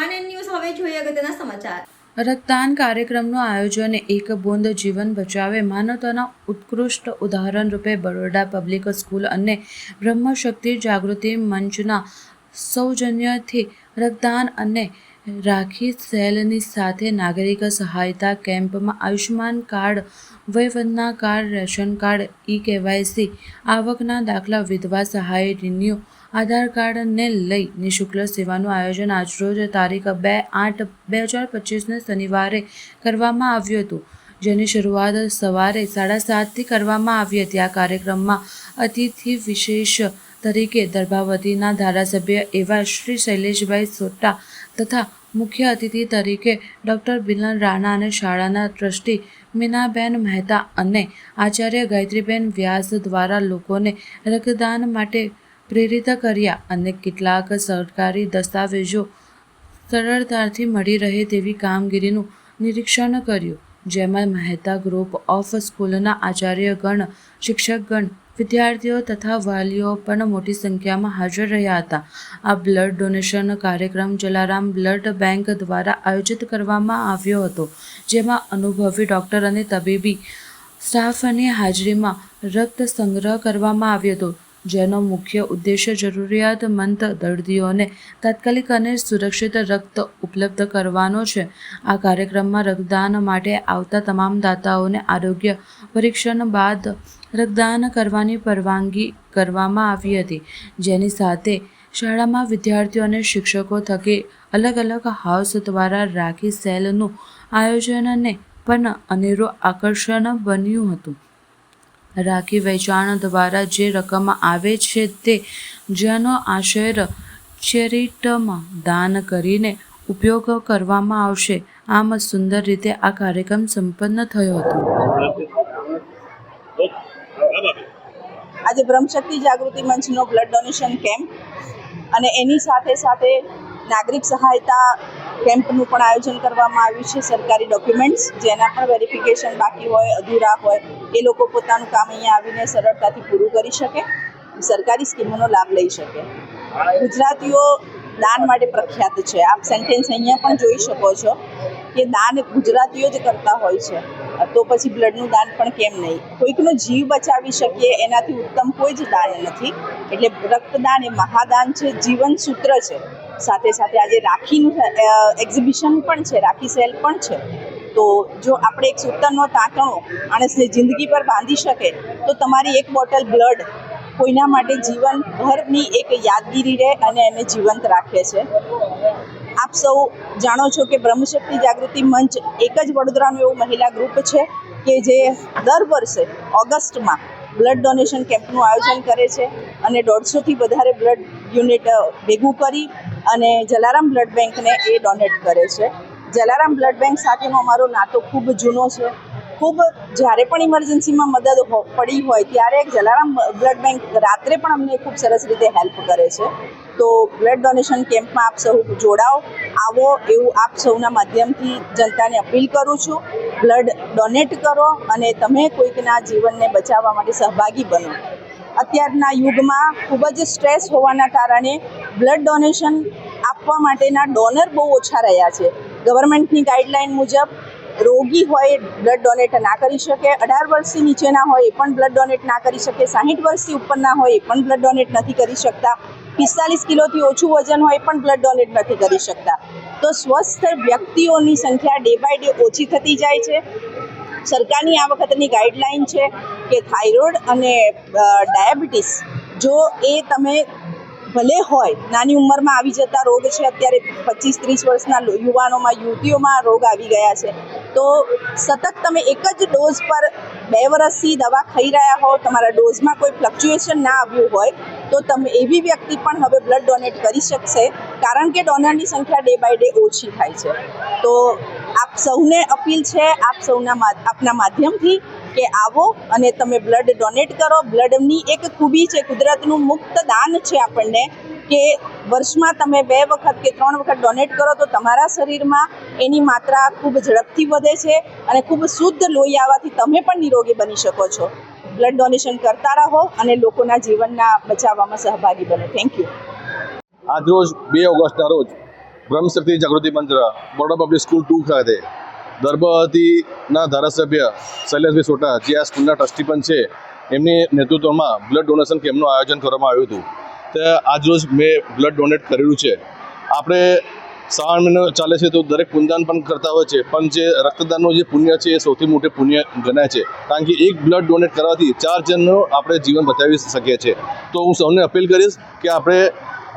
And news હવે જોઈએ અગત્યના સમાચાર. રક્તદાન કાર્યક્રમનું આયોજન એક બુંદ જીવન બચાવે માનવતાના ઉત્કૃષ્ટ ઉદાહરણ રૂપે બરોડા પબ્લિક સ્કૂલ અને બ્રહ્મશક્તિ જાગૃતિ મંચના સૌજન્યથી રક્તદાન અને રાખી સેલની સાથે નાગરિક સહાયતા કેમ્પમાં Ayushman card Vayvandana card, ration card, E KYC, આવકના દાખલા, વિધવા સહાય, રિન્યુ આધાર કાર્ડને લઈ નિઃશુલ્ક સેવાનું આયોજન આજરોજ તારીખ બે આઠ બે હજાર પચીસને શનિવારે કરવામાં આવ્યું હતું, જેની શરૂઆત સવારે સાડા સાતથી કરવામાં આવી હતી. આ કાર્યક્રમમાં અતિથિ વિશેષ તરીકે દર્ભાવતીના ધારાસભ્ય એવા શ્રી શૈલેષભાઈ સોટા તથા મુખ્ય અતિથિ તરીકે ડૉક્ટર બિલન રાણા અને શાળાના ટ્રસ્ટી મીનાબેન મહેતા અને આચાર્ય ગાયત્રીબેન વ્યાસ દ્વારા લોકોને રક્તદાન માટે પ્રેરિત કર્યા અને કેટલાક સરકારી દસ્તાવેજો સરળતાથી મળી રહે તેવી કામગીરીનું નિરીક્ષણ કર્યું, જેમાં મહેતા ગ્રુપ ઓફ સ્કૂલના આચાર્યગણ, શિક્ષકગણ, વિદ્યાર્થીઓ તથા વાલીઓ પણ મોટી સંખ્યામાં હાજર રહ્યા હતા. આ બ્લડ ડોનેશન કાર્યક્રમ જલારામ બ્લડ બેંક દ્વારા આયોજિત કરવામાં આવ્યો હતો, જેમાં અનુભવી ડૉક્ટર અને તબીબી સ્ટાફની હાજરીમાં રક્ત સંગ્રહ કરવામાં આવ્યો હતો. જેનો મુખ્ય ઉદ્દેશ્ય જરૂરિયાતમંદ દર્દીઓને તાત્કાલિક અને સુરક્ષિત રક્ત ઉપલબ્ધ કરવાનો છે. આ કાર્યક્રમમાં રક્તદાન માટે આવતા તમામ દાતાઓને આરોગ્ય પરીક્ષણ બાદ રક્તદાન કરવાની પરવાનગી કરવામાં આવી હતી. જેની સાથે શાળામાં વિદ્યાર્થીઓ અને શિક્ષકો થકી અલગ અલગ હાઉસ દ્વારા રાખી સેલનું આયોજનને પણ અનેરું આકર્ષણ બન્યું હતું. રાખી વેચાણ દ્વારા જે રકમ આવે છે તે જેનો આશય ચેરિટમાં દાન કરીને ઉપયોગ કરવામાં આવશે. આમ સુંદર રીતે આ કાર્યક્રમ સંપન્ન થયો હતો. આજે બ્રહ્મશક્તિ જાગૃતિ મંચનો બ્લડ ડોનેશન કેમ્પ અને એની સાથે સાથે નાગરિક સહાયતા કેમ્પનું પણ આયોજન કરવામાં આવ્યું છે, સરકારી ડોક્યુમેન્ટ્સ જેના પણ વેરિફિકેશન બાકી હોય, અધૂરા હોય, એ લોકો પોતાનું કામ અહીંયા આવીને સરળતાથી પૂરું કરી શકે, સરકારી સ્કીમોનો લાભ લઈ શકે. ગુજરાતીઓ દાન માટે પ્રખ્યાત છે. આપ સેન્ટેન્સ અહીંયા પણ જોઈ શકો છો કે દાન ગુજરાતીઓ જ કરતા હોય છે. તો પછી બ્લડનું દાન પણ કેમ નહીં? કોઈકનો જીવ બચાવી શકીએ, એનાથી ઉત્તમ કોઈ જ દાન નથી. એટલે રક્તદાન એ મહાદાન છે, જીવન સૂત્ર છે. સાથે સાથે આજે રાખીનું એક્ઝિબિશન પણ છે, રાખી સેલ પણ છે. તો જો આપણે એક સૂતરનો તાંતણો માણસને જિંદગી પર બાંધી શકે, તો તમારી એક બોટલ બ્લડ કોઈના માટે જીવનભરની એક યાદગીરી રહે અને એને જીવંત રાખે છે. આપ સૌ જાણો છો કે બ્રહ્મશક્તિ જાગૃતિ મંચ એક જ વડોદરાનું એવું મહિલા ગ્રુપ છે કે જે દર વર્ષે ઓગસ્ટમાં બ્લડ ડોનેશન કેમ્પનું આયોજન કરે છે અને દોઢસોથી વધારે બ્લડ યુનિટ ભેગું કરી અને જલારામ બ્લડ બેંકને એ ડોનેટ કરે છે. જલારામ બ્લડ બેંક સાથેનો અમારો નાતો ખૂબ જૂનો છે. ખૂબ જ્યારે પણ ઇમરજન્સીમાં મદદ પડી હોય ત્યારે જલારામ બ્લડ બેંક રાત્રે પણ અમને ખૂબ સરસ રીતે હેલ્પ કરે છે. તો બ્લડ ડોનેશન કેમ્પમાં આપ સૌ જોડાઓ, આવો એવું આપ સૌના માધ્યમથી જનતાને અપીલ કરું છું. બ્લડ ડોનેટ કરો અને તમે કોઈકના જીવનને બચાવવા માટે સહભાગી બનો. અત્યારના યુગમાં ખૂબ જ સ્ટ્રેસ હોવાના કારણે બ્લડ ડોનેશન આપવા માટેના ડોનર બહુ ઓછા રહ્યા છે. ગવર્મેન્ટની ગાઈડલાઈન મુજબ રોગી હોય બ્લડ ડોનેટ ના કરી શકે, અઢાર વર્ષથી નીચેના હોય એ પણ બ્લડ ડોનેટ ના કરી શકે, સાહીઠ વર્ષથી ઉપરના હોય એ પણ બ્લડ ડોનેટ નથી કરી શકતા, પિસ્તાલીસ કિલોથી ઓછું વજન હોય પણ બ્લડ ડોનેટ નથી કરી શકતા. તો સ્વસ્થ વ્યક્તિઓની સંખ્યા ડે બાય ડે ઓછી થતી જાય છે. સરકારની આ વખતની ગાઈડલાઈન છે. કે થાઇરોઇડ અને ડાયાબિટીસ જો એ તમે ભલે હોય, નાની ઉંમરમાં આવી જતા રોગ છે, અત્યારે પચીસ ત્રીસ વર્ષના યુવાનોમાં, યુવતીઓમાં રોગ આવી ગયા છે, તો સતત તમે એક જ ડોઝ પર બે વર્ષથી દવા ખાઈ રહ્યા હો, તમારા ડોઝમાં કોઈ ફ્લક્ચ્યુએશન ના આવ્યું હોય, તો તમે એવી વ્યક્તિ પણ હવે બ્લડ ડોનેટ કરી શકશે, કારણ કે ડોનરની સંખ્યા ડે બાય ડે ઓછી થાય છે. તો આપ સૌને અપીલ છે, આપ સૌના આપના માધ્યમથી કે આવો અને તમે બ્લડ ડોનેટ કરો. બ્લડની એક ખૂબી છે, કુદરતનું મુક્ત દાન છે આપણને કે વર્ષમાં તમે બે વખત કે ત્રણ વખત ડોનેટ કરો તો તમારા શરીરમાં એની માત્રા ખૂબ ઝડપથી વધે છે અને ખૂબ શુદ્ધ લોહી આવવાથી તમે પણ નિરોગી બની શકો છો. બ્લડ ડોનેશન કરતા રહો અને લોકોના જીવનના બચાવવામાં સહભાગી બનો. થેન્ક યુ આજરોજ બે ઓગસ્ટના રોજ બ્રહ્મશક્તિ જાગૃતિ મંત્ર બરોડા પબ્લિક સ્કૂલ ટુ ખાતે ગર્ભવતીના ધારાસભ્ય શૈલેષભાઈ સોટા, જે આ સ્કૂલના ટ્રસ્ટી પણ છે, એમની નેતૃત્વમાં બ્લડ ડોનેશન કેમ્પનું આયોજન કરવામાં આવ્યું હતું. તે આજરોજ મેં બ્લડ ડોનેટ કરેલું છે. આપણે શ્રાવણ મહિનો ચાલે છે તો દરેક પુણ્યદાન પણ કરતા હોય છે, પણ જે રક્તદાનનું જે પુણ્ય છે એ સૌથી મોટું પુણ્ય ગણાય છે. કારણ કે એક બ્લડ ડોનેટ કરવાથી ચાર જણનું આપણે જીવન બચાવી શકીએ છીએ. તો હું સૌને અપીલ કરીશ કે આપણે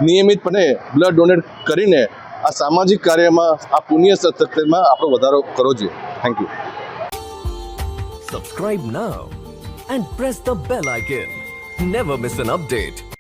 નિયમિતપણે બ્લડ ડોનેટ કરીને આ સામાજિક કાર્યમાં આ પુણ્ય સત્યમાં આપણો વધારો કરવો જોઈએ thank you Subscribe now and press the bell icon. Never miss an update.